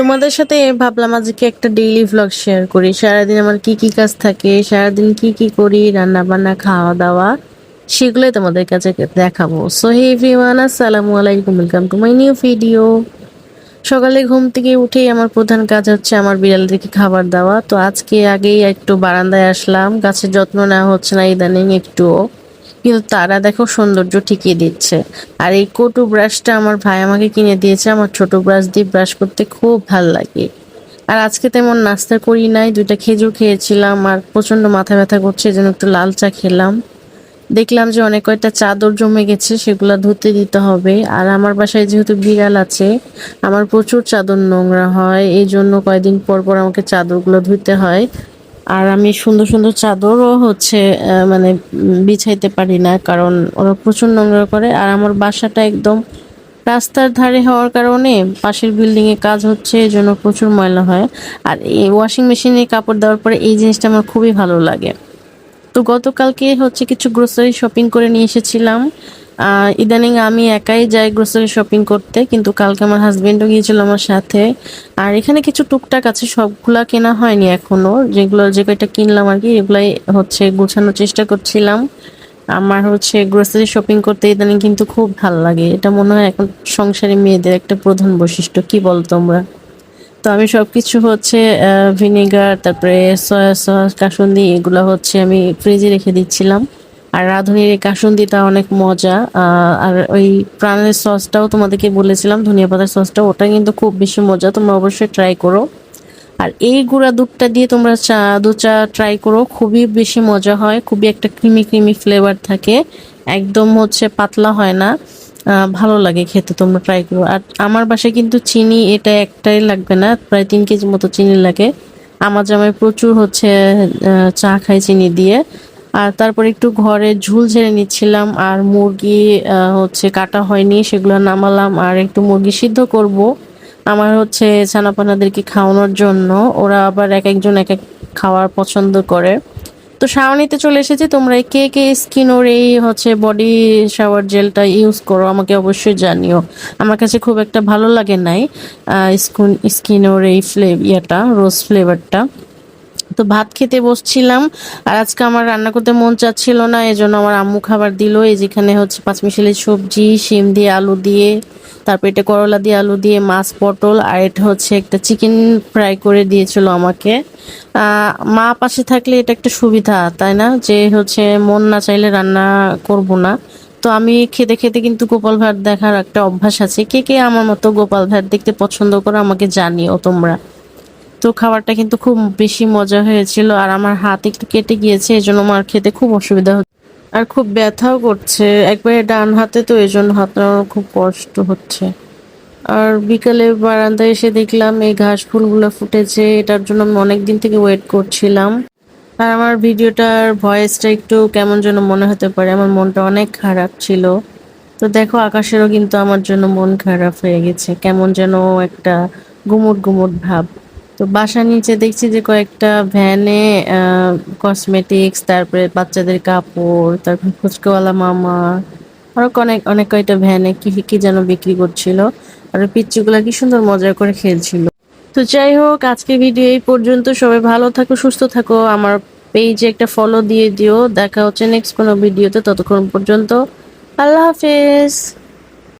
তোমাদের সাথে ভাবলাম আজকে একটা ডেইলি ভ্লগ শেয়ার করি। সারাদিন আমার কি কি কাজ থাকে, সারাদিন কি কি করি রান্না বান্না খাওয়া দাওয়া সেগুলোই তোমাদের কাছে দেখাবো। সো হে এভরিওয়ান আসসালামু আলাইকুম welcome to my new video সকালে ঘুম থেকে উঠেই আমার প্রধান কাজ হচ্ছে আমার বিড়ালদেরকে খাবার দেওয়া। তো আজকে আগেই একটু বারান্দায় আসলাম, গাছের যত্ন নেওয়া হচ্ছে না, ইদানিং একটুও। কিন্তু তারা দেখো সৌন্দর্য ঠিকিয়ে দিচ্ছে। আর এই কটু ব্রাশটা আমার ভাই আমাকে কিনে দিয়েছে, আমার ছোট ব্রাশ দিয়ে ব্রাশ করতে খুব ভালো লাগে। আর আজকে তেমন নাস্তা করি নাই, দুইটা খেজুর খেয়েছিলাম আর প্রচণ্ড মাথা ব্যথা করছে জন্য একটু লাল চা খেলাম। দেখলাম যে অনেক কয়টা চাদর জমে গেছে, সেগুলো ধুতে দিতে হবে। আর আমার বাসায় যেহেতু বিড়াল আছে, আমার প্রচুর চাদর নোংরা হয়, এই জন্য কয়েকদিন পর পর আমাকে চাদরগুলো ধুতে হয়। আর আমি সুন্দর সুন্দর চাদরও হচ্ছে মানে বিছাইতে পারি না, কারণ ওরা প্রচুর নোংরা করে। আর আমার বাসাটা একদম রাস্তার ধারে হওয়ার কারণে পাশের বিল্ডিং এ কাজ হচ্ছে এই জন্য প্রচুর ময়লা হয়। আর এই ওয়াশিং মেশিনে কাপড় দেওয়ার পরে এই জিনিসটা আমার খুবই ভালো লাগে। তো গতকালকে হচ্ছে কিছু গ্রোসারি শপিং করে নিয়ে এসেছিলাম। ইদানিং আমি একাই যাই গ্রোসারি শপিং করতে, কিন্তু কালকে আমার হাজবেন্ডও গিয়েছিল আমার সাথে। আর এখানে কিছু টুকটাক আছে, সবগুলা কেনা হয়নি এখনও। যেগুলো, যে কয়টা কিনলাম আর কি, এগুলাই হচ্ছে গোছানোর চেষ্টা করছিলাম। আমার হচ্ছে গ্রোসারি শপিং করতে ইদানিং কিন্তু খুব ভালো লাগে। এটা মনে হয় এখন সংসারী মেয়েদের একটা প্রধান বৈশিষ্ট্য, কি বল তোমরা? তো আমি সবকিছু হচ্ছে ভিনেগার তারপরে সয়া সস কাসুন্দি, এগুলো হচ্ছে আমি ফ্রিজে রেখে দিচ্ছিলাম। আর রাঁধুনির এই কাসুন্দিটা অনেক মজা আর ওই প্রাণের সসটাও তোমাদেরকে বলেছিলাম, ধনিয়া পাতার সসটা, ওটা কিন্তু খুব বেশি মজা, তোমরা অবশ্যই ট্রাই করো। আর এই গুঁড়া দুধটা দিয়ে তোমরা চা দু চা ট্রাই করো, খুবই বেশি মজা হয়, খুবই একটা ক্রিমি ক্রিমি ফ্লেভার থাকে, একদম হচ্ছে পাতলা হয় না ভালো লাগে খেতে, তোমরা ট্রাই করো। আর আমার বাসায় কিন্তু চিনি এটা একটাই লাগবে না, প্রায় তিন কেজি মতো চিনি লাগে। আমার জামাই প্রচুর হচ্ছে চা খায় চিনি দিয়ে। আর তারপর একটু ঘরে ঝুল ঝেড়ে নিচ্ছিলাম, আর মুরগি হচ্ছে কাটা হয়নি, সেগুলো নামালাম, আর একটু মুরগি সিদ্ধ করব আমার হচ্ছে ছানাপানাদেরকে খাওয়ানোর জন্য। ওরা আবার এক একজন এক এক খাওয়ার পছন্দ করে। তো শাওনিতে চলে এসেছি তোমরা কে কে স্কিনোর এই হচ্ছে বডি শাওয়ার জেলটা ইউজ করো আমাকে অবশ্যই জানিও। আমার কাছে খুব একটা ভালো লাগে নাই স্কিন, স্কিনোর এই ফ্লেভ ইয়েটা, রোজ ফ্লেভারটা। তো ভাত খেতে বসছিলাম, আর আজকে আমার রান্না করতে মন চাচ্ছিল না, এজন্য আমার আম্মু খাবার দিল। এই যেখানে হচ্ছে পাঁচমিশালি সবজি, শিম দিয়ে আলু দিয়ে, তারপর এটা করলা দিয়ে আলু দিয়ে, মাছ, পটল, আর এটা হচ্ছে একটা চিকেন ফ্রাই করে দিয়েছিল আমাকে। মা পাশে থাকলে এটা একটা সুবিধা, তাই না? যে হচ্ছে মন না চাইলে রান্না করব না। তো আমি খেতে খেতে কিন্তু গোপাল ভাট দেখার একটা অভ্যাস আছে। কে কে আমার মতো গোপাল ভাট দেখতে পছন্দ করো আমাকে জানিও তোমরা। তো খাবারটা কিন্তু খুব বেশি মজা হয়েছিল আর আমার হাত একটু কেটে গিয়েছে এই জন্য আমার খেতে খুব অসুবিধা হচ্ছে। আর খুব ব্যথাও করছে। একবারে ডান হাতে তো এই জন্য হাত খুব কষ্ট হচ্ছে। আর বিকালে বারান্দায় এসে দেখলাম এই ঘাস ফুলগুলো ফুটেছে, এটার জন্য আমি অনেক দিন থেকে ওয়েট করছিলাম। আর আমার ভিডিওটার ভয়েসটা একটু কেমন যেন মনে হতে পারে, আমার মনটা অনেক খারাপ ছিল। তো দেখো, আকাশেরও কিন্তু আমার জন্য মন খারাপ হয়ে গেছে। কেমন যেন একটা গুমুট গুমুট ভাব। তো বাসার নিচে দেখছি যে কয়েকটা ভ্যানে কসমেটিক্স তারপরে বাচ্চাদের কাপড়, তারপর ফুচকাওয়ালা মামা, আরও অনেক অনেক কয়টা ভ্যানে কি কি যেন বিক্রি করছিল। আর ওই পিচ্চুগুলা কি সুন্দর মজা করে খেলছিল। তো যাই হোক আজকে ভিডিও এই পর্যন্ত। সবাই ভালো থাকো, সুস্থ থাকো। আমার পেজে একটা ফলো দিয়ে দিও। দেখা হচ্ছে নেক্সট কোনো ভিডিওতে, ততক্ষণ পর্যন্ত। আল্লাহ হাফেজ।